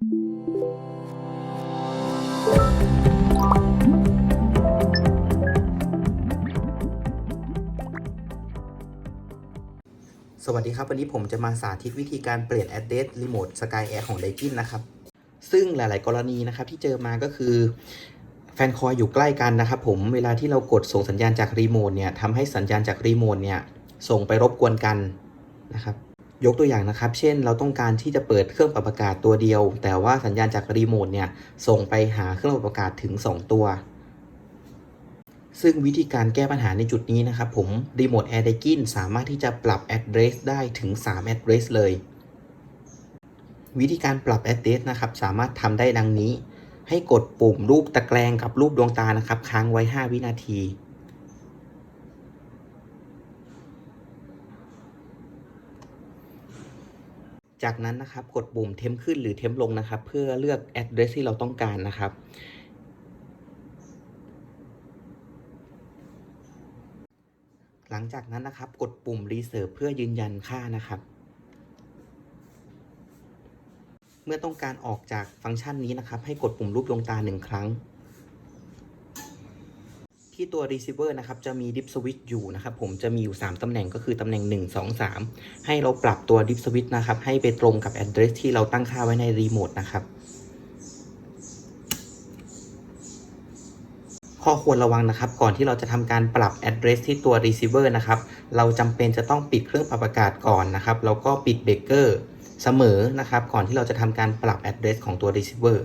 สวัสดีครับ วันนี้ผมจะมาสาธิตวิธีการเปลี่ยน address remote Sky Air ของ Daikin นะครับ ซึ่งหลาย ๆ กรณีนะครับที่เจอมาก็คือแฟนคอยอยู่ใกล้กันนะครับผมเวลาที่เรากดส่งสัญญาณจากรีโมทเนี่ยทำให้สัญญาณจากรีโมทเนี่ยส่งไปรบกวนกันนะครับ ยกตัวอย่างนะครับ เช่น เราต้องการที่จะเปิดเครื่องปรับอากาศตัวเดียว แต่ว่าสัญญาณจากรีโมทเนี่ยส่งไปหาเครื่องปรับอากาศถึง 2 ตัว ซึ่งวิธีการแก้ปัญหาในจุดนี้นะครับผม Remote Air d a i k i n สามารถที่จะปรับ address ได้ถึง 3 address เลย วิธีการปรับ address นะครับสามารถทำได้ดังนี้ ให้กดปุ่มรูปตะแกรงกับรูปดวงตานะครับ ค้างไว้ 5 วินาที จากนั้นนะครับกดปุ่มเทมขึ้นหรือเทมลงนะครับ เพื่อเลือก address ที่เราต้องการนะครับหลังจากนั้นนะครับ กดปุ่ม Reserve เพื่อยืนยันค่านะครับ เมื่อต้องการออกจากฟังก์ชันนี้นะครับ ให้กดปุ่มรูปดวงตาหนึ่งครั้ง ที่ตัว receiver นะครับ จะมี dip switch อยู่นะครับ ผมจะมีอยู่ 3 ตำแหน่งก็คือ ตำแหน่ง 1 2 3 ให้เราปรับตัว dip switch นะครับ ให้ไปตรงกับ address ที่เราตั้งค่าไว้ในรีโมทนะครับ ข้อควรระวังนะครับ ก่อนที่เราจะทำการปรับ address ที่ตัว receiver นะครับ เราจำเป็นจะต้องปิดเครื่องปรับอากาศก่อนนะครับ แล้วก็ปิดเบรกเกอร์เสมอนะครับ ก่อนที่เราจะทำการปรับ address ของตัว receiver